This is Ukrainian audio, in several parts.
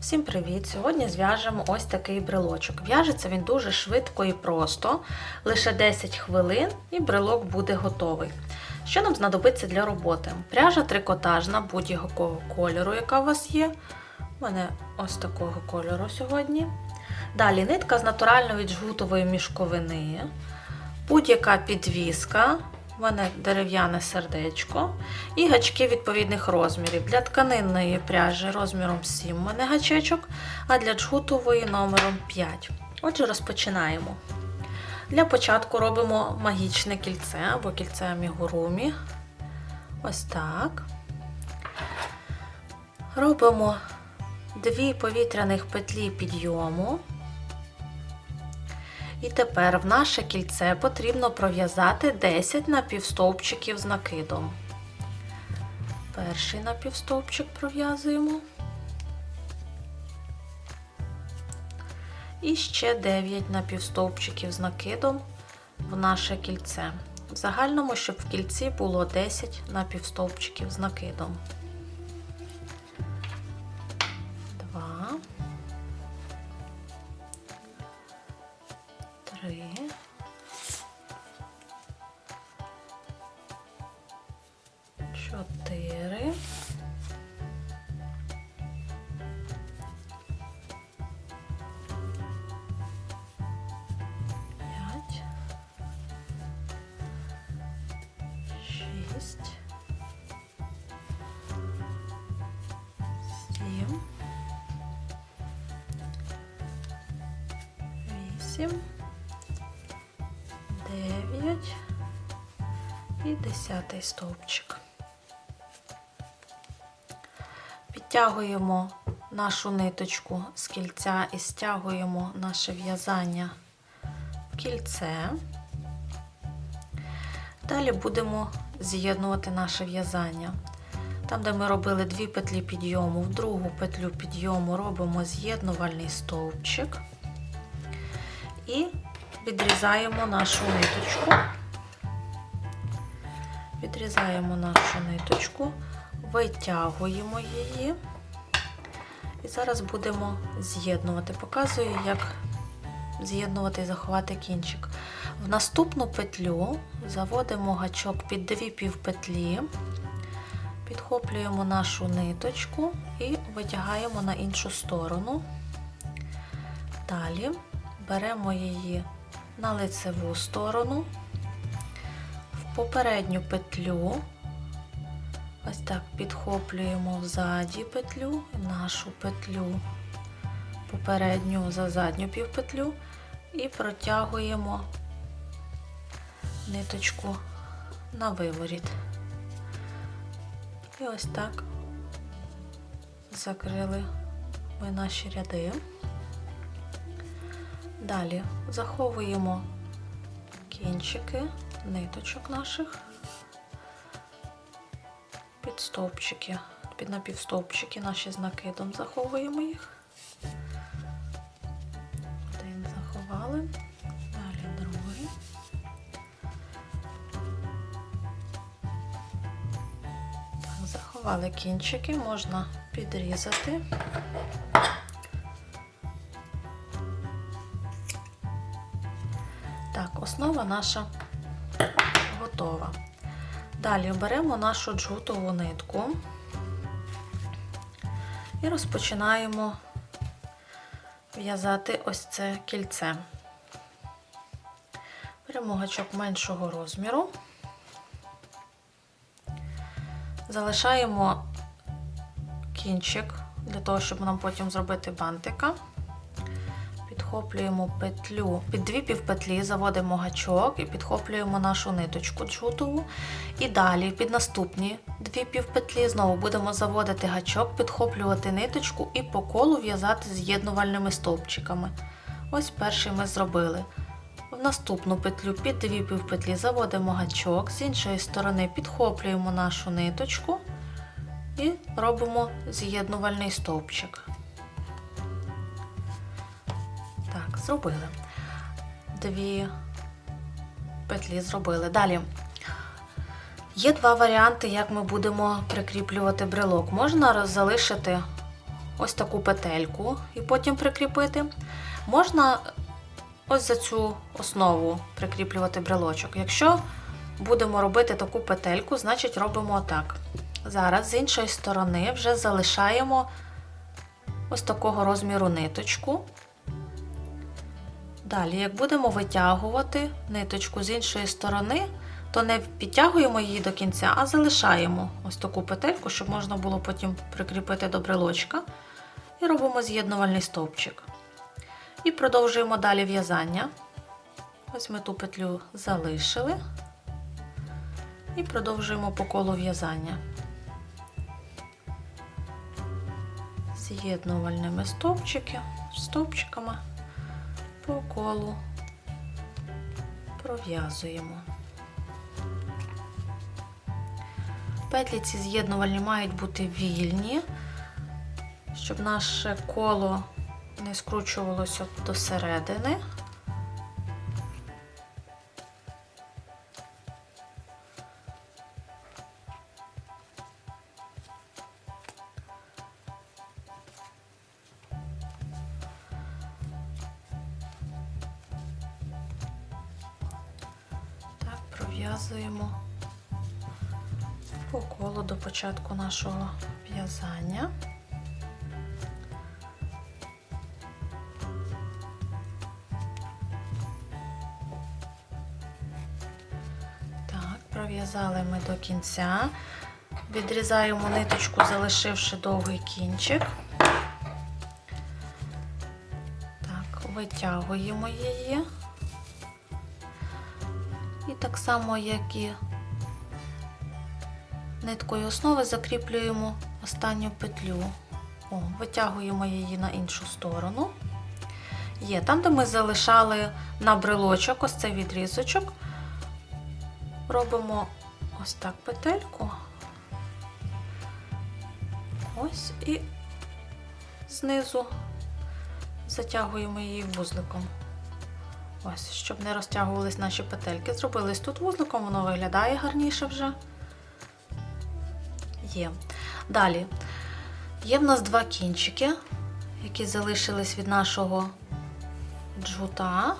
Всім привіт! Сьогодні зв'яжемо ось такий брелочок. В'яжеться він дуже швидко і просто, лише 10 хвилин і брелок буде готовий. Що нам знадобиться для роботи? Пряжа трикотажна будь-якого кольору, яка у вас є. У мене ось такого кольору сьогодні. Далі нитка з натуральної джгутової мішковини, будь-яка підвіска. У мене дерев'яне сердечко і гачки відповідних розмірів. Для тканинної пряжі розміром 7 у мене гачечок, а для джгутової номером 5. Отже, розпочинаємо. Для початку робимо магічне кільце або кільце амігурумі. Ось так. Робимо дві повітряних петлі підйому. І тепер в наше кільце потрібно пров'язати 10 напівстовпчиків з накидом. Перший напівстовпчик пров'язуємо. І ще 9 напівстовпчиків з накидом в наше кільце. В загальному, щоб в кільці було 10 напівстовпчиків з накидом. Чотири. П'ять. Шість. Сім. Вісім. 9 і 10 стовпчик. Підтягуємо нашу ниточку з кільця і стягуємо наше в'язання в кільце. Далі будемо з'єднувати наше в'язання. Там, де ми робили дві петлі підйому, в другу петлю підйому робимо з'єднувальний стовпчик і відрізаємо нашу ниточку. Відрізаємо нашу ниточку, витягуємо її. І зараз будемо з'єднувати. Показую, як з'єднувати і заховати кінчик. В наступну петлю заводимо гачок під дві півпетлі, підхоплюємо нашу ниточку і витягаємо на іншу сторону. Далі беремо її на лицеву сторону, в попередню петлю, ось так підхоплюємо взаді петлю, нашу петлю, попередню за задню півпетлю і протягуємо ниточку на виворіт. І ось так закрили ми наші ряди. Далі заховуємо кінчики ниточок наших під під напівстовпчики наші з накидом заховуємо їх. Один заховали, далі другий. Так, заховали кінчики, можна підрізати. Так, основа наша готова. Далі беремо нашу джгутову нитку і розпочинаємо в'язати ось це кільце. Беремо гачок меншого розміру, залишаємо кінчик для того, щоб нам потім зробити бантика підхоплюємо петлю, під дві півпетлі заводимо гачок і підхоплюємо нашу ниточку джутову. І далі під наступні дві півпетлі знову будемо заводити гачок, підхоплювати ниточку і по колу в'язати з'єднувальними стовпчиками. Ось перший ми зробили. В наступну петлю під дві півпетлі заводимо гачок, з іншої сторони підхоплюємо нашу ниточку і робимо з'єднувальний стовпчик. Зробили. Дві петлі зробили. Далі. Є два варіанти, як ми будемо прикріплювати брелок. Можна залишити ось таку петельку і потім прикріпити. Можна ось за цю основу прикріплювати брелочок. Якщо будемо робити таку петельку, значить робимо отак. Зараз з іншої сторони вже залишаємо ось такого розміру ниточку. Далі, як будемо витягувати ниточку з іншої сторони, то не підтягуємо її до кінця, а залишаємо ось таку петельку, щоб можна було потім прикріпити до брелочка. І робимо з'єднувальний стовпчик. І продовжуємо далі в'язання. Ось ми ту петлю залишили. І продовжуємо по колу в'язання. З'єднувальними стовпчиками по колу пров'язуємо. Петлі ці з'єднувальні мають бути вільні, щоб наше коло не скручувалося до середини. Пров'язуємо по колу до початку нашого в'язання. Так, пров'язали ми до кінця. Відрізаємо ниточку, залишивши довгий кінчик. Так, витягуємо її. І так само, як і ниткою основи, закріплюємо останню петлю. О, витягуємо її на іншу сторону. Є, там, де ми залишали на брелочок, ось цей відрізочок, робимо ось так петельку. Ось і знизу затягуємо її вузликом. Ось, щоб не розтягувались наші петельки. Зробились тут вузликом, воно виглядає гарніше вже. Є. Далі. Є в нас два кінчики, які залишились від нашого джута.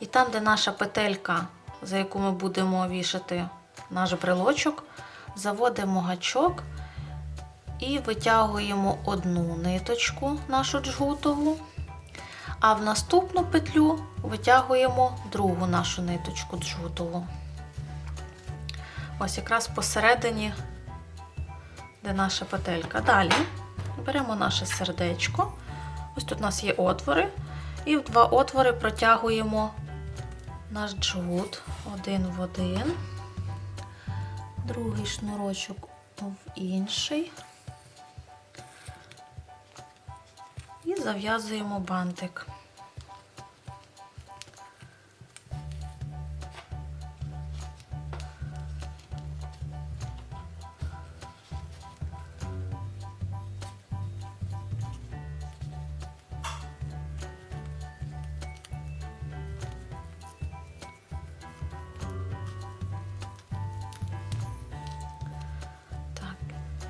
І там, де наша петелька, за яку ми будемо вішати наш брелочок, заводимо гачок і витягуємо одну ниточку, нашу джгутову. А в наступну петлю витягуємо другу нашу ниточку джгутову. Ось якраз посередині, де наша петелька. Далі беремо наше сердечко. Ось тут у нас є отвори. І в два отвори протягуємо наш джгут один в один, другий шнурочок в інший. Зав'язуємо бантик.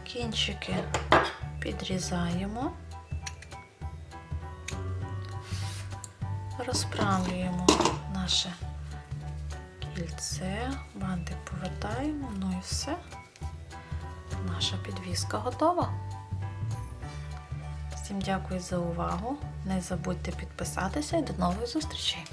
Кінчики підрізаємо. Розправлюємо наше кільце, бантик повертаємо, ну і все. Наша підвіска готова. Всім дякую за увагу. Не забудьте підписатися і до нових зустрічей!